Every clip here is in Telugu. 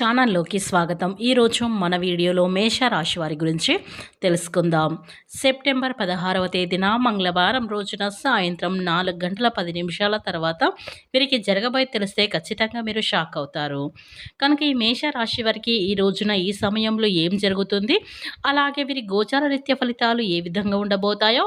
ఛానల్లోకి స్వాగతం. ఈరోజు మన వీడియోలో మేషరాశి వారి గురించి తెలుసుకుందాం. సెప్టెంబర్ పదహారవ తేదీన మంగళవారం రోజున సాయంత్రం నాలుగు గంటల పది నిమిషాల తర్వాత వీరికి జరగబోయే తెలిస్తే ఖచ్చితంగా మీరు షాక్ అవుతారు. కనుక ఈ మేషరాశి వారికి ఈ రోజున ఈ సమయంలో ఏం జరుగుతుంది? అలాగే వీరి గోచార రీత్య ఫలితాలు ఏ విధంగా ఉండబోతాయో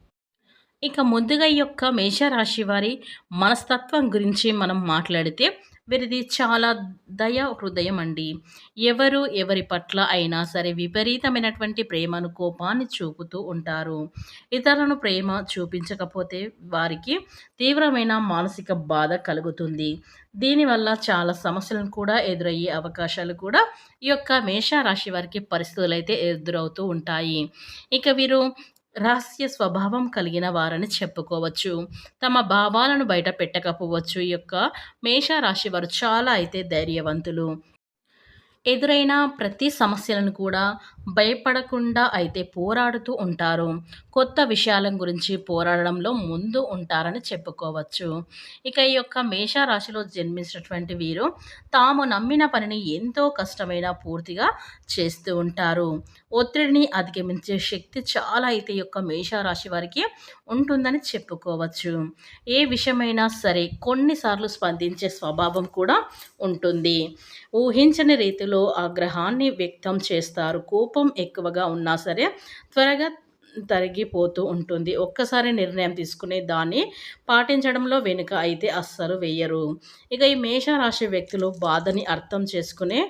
ఇక ముందుగా ఈ యొక్క మేషరాశి వారి మనస్తత్వం గురించి మనం మాట్లాడితే వీరిది చాలా దయ హృదయం అండి. ఎవరు ఎవరి పట్ల అయినా సరే విపరీతమైనటువంటి ప్రేమను కోపాన్ని చూపుతూ ఉంటారు. ఇతరులను ప్రేమ చూపించకపోతే వారికి తీవ్రమైన మానసిక బాధ కలుగుతుంది. దీనివల్ల చాలా సమస్యలను కూడా ఎదురయ్యే అవకాశాలు కూడా ఈ యొక్క మేషరాశి వారికి పరిస్థితులు అయితే ఎదురవుతూ ఉంటాయి. ఇక వీరు రహస్య స్వభావం కలిగిన వారని చెప్పుకోవచ్చు. తమ భావాలను బయట పెట్టకపోవచ్చు ఈ యొక్క మేషరాశి వారు చాలా అయితే ధైర్యవంతులు. ఎదురైన ప్రతి సమస్యలను కూడా భయపడకుండా అయితే పోరాడుతూ ఉంటారు. కొత్త విషయాల గురించి పోరాడడంలో ముందు ఉంటారని చెప్పుకోవచ్చు. ఇక ఈ యొక్క మేషరాశిలో జన్మించినటువంటి వీరు తాము నమ్మిన పనిని ఎంతో కష్టమైన పూర్తిగా చేస్తూ ఉంటారు. ఒత్తిడిని అధిగమించే శక్తి చాలా అయితే యొక్క మేషరాశి వారికి ఉంటుందని చెప్పుకోవచ్చు. ఏ విషయమైనా సరే కొన్నిసార్లు స్పందించే స్వభావం కూడా ఉంటుంది. ఊహించని రీతిలో ఆగ్రహాన్ని వ్యక్తం చేస్తారు. కోపం ఎక్కువగా ఉన్నా సరే త్వరగా తరిగిపోతూ ఉంటుంది. ఒక్కసారి నిర్ణయం తీసుకునే దాన్ని పాటించడంలో వెనుక అయితే అస్సలు వేయరు. ఇక ఈ మేషరాశి వ్యక్తులు బాధని అర్థం చేసుకునే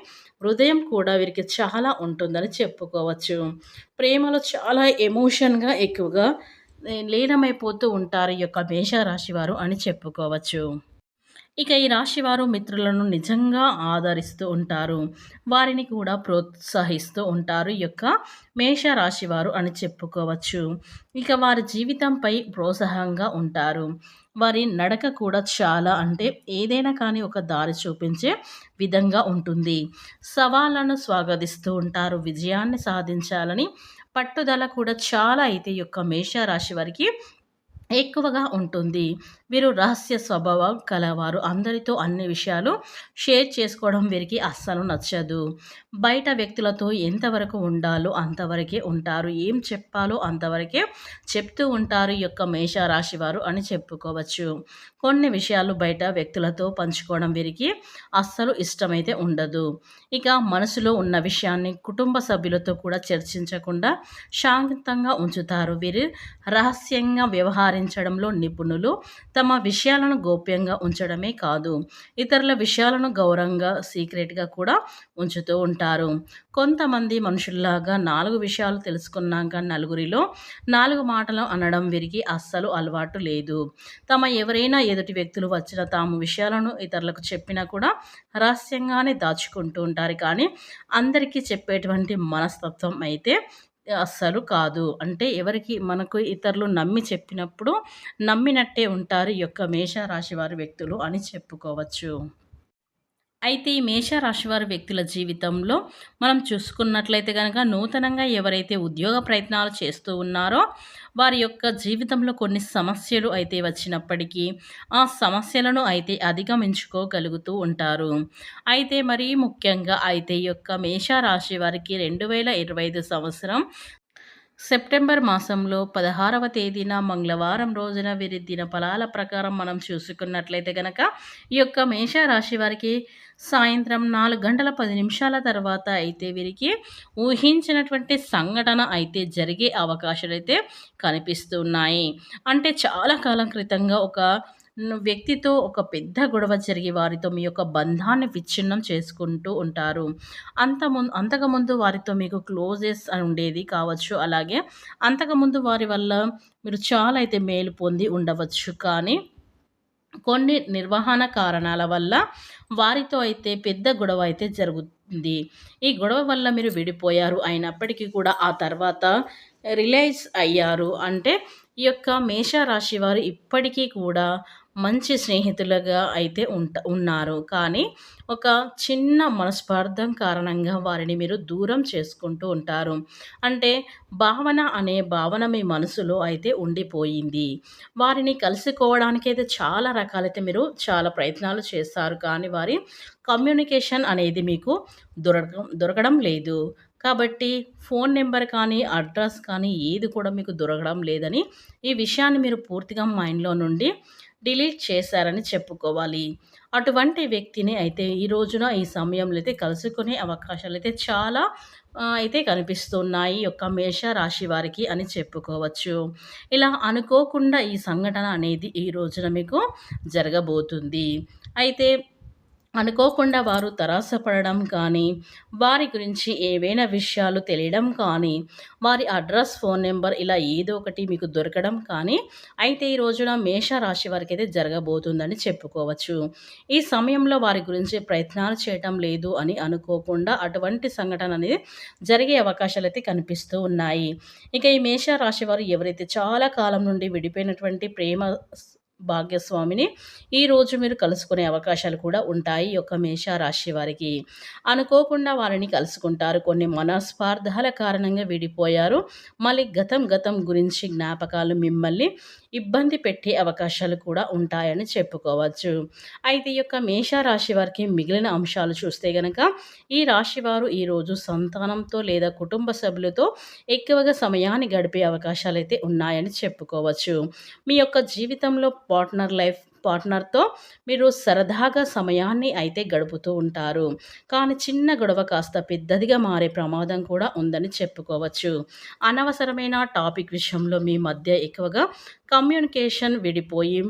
హృదయం కూడా వీరికి చాలా ఉంటుందని చెప్పుకోవచ్చు. ప్రేమలో చాలా ఎమోషన్గా ఎక్కువగా లీనమైపోతూ ఉంటారు ఈ యొక్క మేషరాశి వారు అని చెప్పుకోవచ్చు. ఇక ఈ రాశి వారు మిత్రులను నిజంగా ఆదరిస్తూ ఉంటారు. వారిని కూడా ప్రోత్సహిస్తూ ఉంటారు ఈ యొక్క మేషరాశి వారు అని చెప్పుకోవచ్చు. ఇక వారి జీవితంపై ప్రోత్సాహంగా ఉంటారు. వారి నడక కూడా చాలా అంటే ఏదైనా కానీ ఒక దారి చూపించే విధంగా ఉంటుంది. సవాళ్ళను స్వాగతిస్తూ ఉంటారు. విజయాన్ని సాధించాలని పట్టుదల కూడా చాలా అయితే యొక్క మేషరాశి వారికి ఎక్కువగా ఉంటుంది. వీరు రహస్య స్వభావం కలవారు. అందరితో అన్ని విషయాలు షేర్ చేసుకోవడం వీరికి అస్సలు నచ్చదు. బయట వ్యక్తులతో ఎంతవరకు ఉండాలో అంతవరకే ఉంటారు. ఏం చెప్పాలో అంతవరకే చెప్తూ ఉంటారు ఈ యొక్క మేషరాశి వారు అని చెప్పుకోవచ్చు. కొన్ని విషయాలు బయట వ్యక్తులతో పంచుకోవడం వీరికి అస్సలు ఇష్టమైతే ఉండదు. ఇక మనసులో ఉన్న విషయాన్ని కుటుంబ సభ్యులతో కూడా చర్చించకుండా శాంతంగా ఉంచుతారు. వీరు రహస్యంగా వ్యవహరించడంలో నిపుణులు తమ విషయాలను గోప్యంగా ఉంచడమే కాదు ఇతరుల విషయాలను గౌరవంగా సీక్రెట్గా కూడా ఉంచుతూ ఉంటారు. కొంతమంది మనుషుల్లాగా నాలుగు విషయాలు తెలుసుకున్నాక నలుగురిలో నాలుగు మాటలు అనడం వీరికి అస్సలు అలవాటు లేదు. తమ ఎవరైనా ఎదుటి వ్యక్తులు వచ్చిన తాము విషయాలను ఇతరులకు చెప్పినా కూడా రహస్యంగానే దాచుకుంటూ ఉంటారు. కానీ అందరికీ చెప్పేటువంటి మనస్తత్వం అయితే అస్సలు కాదు. అంటే ఎవరికి మనకు ఇతరులు నమ్మి చెప్పినప్పుడు నమ్మినట్టే ఉంటారు ఈ యొక్క మేషరాశి వారి వ్యక్తులు అని చెప్పుకోవచ్చు. అయితే ఈ మేషరాశి వారి వ్యక్తుల జీవితంలో మనం చూసుకున్నట్లయితే కనుక నూతనంగా ఎవరైతే ఉద్యోగ ప్రయత్నాలు చేస్తూ ఉన్నారో వారి యొక్క జీవితంలో కొన్ని సమస్యలు అయితే వచ్చినప్పటికీ ఆ సమస్యలను అయితే అధిగమించుకోగలుగుతూ ఉంటారు. అయితే మరి ముఖ్యంగా అయితే ఈ యొక్క మేషరాశి వారికి రెండు వేల ఇరవై ఐదు సంవత్సరం సెప్టెంబర్ మాసంలో పదహారవ తేదీన మంగళవారం రోజున వీరి దిన ఫలాల ప్రకారం మనం చూసుకున్నట్లయితే కనుక ఈ యొక్క మేషరాశి వారికి సాయంత్రం నాలుగు గంటల పది నిమిషాల తర్వాత అయితే వీరికి ఊహించినటువంటి సంఘటన అయితే జరిగే అవకాశాలు అయితే కనిపిస్తున్నాయి. అంటే చాలా కాలం క్రితంగా ఒక వ్యక్తితో ఒక పెద్ద గొడవ జరిగి వారితో మీ యొక్క బంధాన్ని విచ్ఛిన్నం చేసుకుంటూ ఉంటారు. అంత ముందు అంతకుముందు వారితో మీకు క్లోజెస్ అని ఉండేది కావచ్చు అలాగే అంతకుముందు వారి వల్ల మీరు చాలా అయితే మేలు పొంది ఉండవచ్చు. కానీ కొన్ని నిర్వహణ కారణాల వల్ల వారితో అయితే పెద్ద గొడవ అయితే జరుగుతుంది. ఈ గొడవ వల్ల మీరు విడిపోయారు అయినప్పటికీ కూడా ఆ తర్వాత రిలైజ్ అయ్యారు. అంటే ఈ యొక్క మేషరాశి వారు ఇప్పటికీ కూడా మంచి స్నేహితులుగా అయితే ఉంట ఉన్నారు. కానీ ఒక చిన్న మనస్పార్థం కారణంగా వారిని మీరు దూరం చేసుకుంటూ ఉంటారు. అంటే భావన అనే భావన మీ మనసులో అయితే ఉండిపోయింది. వారిని కలుసుకోవడానికి అయితే చాలా రకాలైతే మీరు చాలా ప్రయత్నాలు చేస్తారు కానీ వారి కమ్యూనికేషన్ అనేది మీకు దొరక దొరకడం లేదు. కాబట్టి ఫోన్ నెంబర్ కానీ అడ్రస్ కానీ ఏది కూడా మీకు దొరకడం లేదని ఈ విషయాన్ని మీరు పూర్తిగా మైండ్లో నుండి డిలీట్ చేశారని చెప్పుకోవాలి. అటువంటి వ్యక్తిని అయితే ఈ రోజున ఈ సమయంలో అయితే కలుసుకునే అవకాశాలు అయితే చాలా అయితే కనిపిస్తున్నాయి యొక్క మేష రాశి వారికి అని చెప్పుకోవచ్చు. ఇలా అనుకోకుండా ఈ సంఘటన అనేది ఈ రోజున మీకు జరగబోతుంది. అయితే అనుకోకుండా వారు తరాసపడడం కానీ వారి గురించి ఏవైనా విషయాలు తెలియడం కానీ వారి అడ్రస్ ఫోన్ నెంబర్ ఇలా ఏదో ఒకటి మీకు దొరకడం కానీ అయితే ఈ రోజున మేషరాశి వారికి అయితే జరగబోతుందని చెప్పుకోవచ్చు. ఈ సమయంలో వారి గురించి ప్రయత్నాలు చేయటం లేదు అని అనుకోకుండా అటువంటి సంఘటన అనేది జరిగే అవకాశాలు అయితే కనిపిస్తూ ఉన్నాయి. ఇక ఈ మేషరాశి వారు ఎవరైతే చాలా కాలం నుండి విడిపోయినటువంటి ప్రేమ భాగ్యస్వామిని. ఈరోజు మీరు కలుసుకునే అవకాశాలు కూడా ఉంటాయి యొక్క మేషరాశి వారికి. అనుకోకుండా వారిని కలుసుకుంటారు. కొన్ని మనస్పార్థాల కారణంగా విడిపోయారు. మళ్ళీ గతం గతం గురించి జ్ఞాపకాలు మిమ్మల్ని ఇబ్బంది పెట్టే అవకాశాలు కూడా ఉంటాయని చెప్పుకోవచ్చు. అయితే ఈ యొక్క మేషరాశి వారికి మిగిలిన అంశాలు చూస్తే గనక ఈ రాశి వారు ఈరోజు సంతానంతో లేదా కుటుంబ సభ్యులతో ఎక్కువగా సమయాన్ని గడిపే అవకాశాలు అయితే ఉన్నాయని చెప్పుకోవచ్చు. మీ యొక్క జీవితంలో పార్ట్నర్ లైఫ్ పార్ట్నర్తో మీరు సరదాగా సమయాన్ని అయితే గడుపుతూ ఉంటారు. కానీ చిన్న గొడవ కాస్త పెద్దదిగా మారే ప్రమాదం కూడా ఉందని చెప్పుకోవచ్చు. అనవసరమైన టాపిక్ విషయంలో మీ మధ్య ఎక్కువగా కమ్యూనికేషన్ విడిపోయి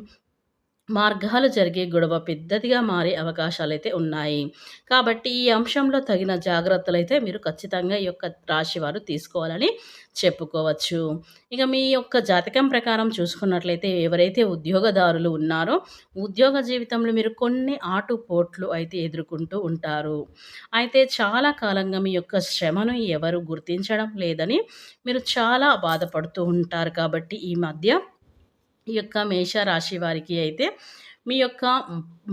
మార్గాలు జరిగే గొడవ పెద్దదిగా మారే అవకాశాలు అయితే ఉన్నాయి. కాబట్టి ఈ అంశంలో తగిన జాగ్రత్తలు అయితే మీరు ఖచ్చితంగా ఈ యొక్క రాశి వారు తీసుకోవాలని చెప్పుకోవచ్చు. ఇక మీ యొక్క జాతకం ప్రకారం చూసుకున్నట్లయితే ఎవరైతే ఉద్యోగదారులు ఉన్నారో ఉద్యోగ జీవితంలో మీరు కొన్ని ఆటుపోట్లు అయితే ఎదుర్కొంటూ ఉంటారు. అయితే చాలా కాలంగా మీ యొక్క శ్రమను ఎవరు గుర్తించడం లేదని మీరు చాలా బాధపడుతూ ఉంటారు. కాబట్టి ఈ మధ్య ఈ యొక్క మేష రాశి వారికి అయితే మీ యొక్క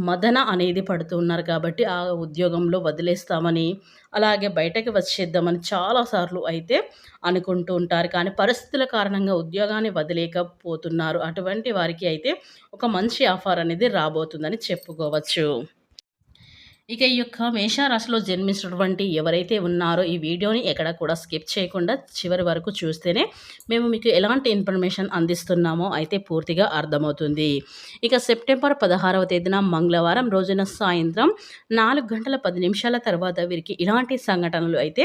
మదన అనేది పడుతున్నారు కాబట్టి ఆ ఉద్యోగంలో వదిలేస్తామని అలాగే బయటకు వచ్చేద్దామని చాలాసార్లు అయితే అనుకుంటూ ఉంటారు. కానీ పరిస్థితుల కారణంగా ఉద్యోగాన్ని వదిలేకపోతున్నారు. అటువంటి వారికి అయితే ఒక మంచి ఆఫర్ అనేది రాబోతుందని చెప్పుకోవచ్చు. ఇక ఈ యొక్క మేషారాశిలో జన్మించినటువంటి ఎవరైతే ఉన్నారో ఈ వీడియోని ఎక్కడ కూడా స్కిప్ చేయకుండా చివరి వరకు చూస్తేనే మేము మీకు ఎలాంటి ఇన్ఫర్మేషన్ అందిస్తున్నామో అయితే పూర్తిగా అర్థమవుతుంది. ఇక సెప్టెంబర్ పదహారవ తేదీన మంగళవారం రోజున సాయంత్రం నాలుగు గంటల పది నిమిషాల తర్వాత వీరికి ఇలాంటి సంఘటనలు అయితే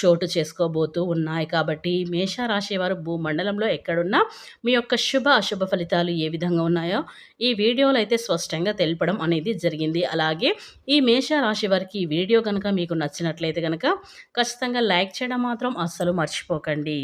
చోటు చేసుకోబోతూ ఉన్నాయి. కాబట్టి మేషరాశి వారు భూమండలంలో ఎక్కడున్నా మీ యొక్క శుభ అశుభ ఫలితాలు ఏ విధంగా ఉన్నాయో ఈ వీడియోలో అయితే స్పష్టంగా తెలపడం అనేది జరిగింది. అలాగే ఈ మే మేషరాశి వారికి ఈ వీడియో కనుక మీకు నచ్చినట్లయితే కనుక ఖచ్చితంగా లైక్ చేయడం మాత్రం అస్సలు మర్చిపోకండి.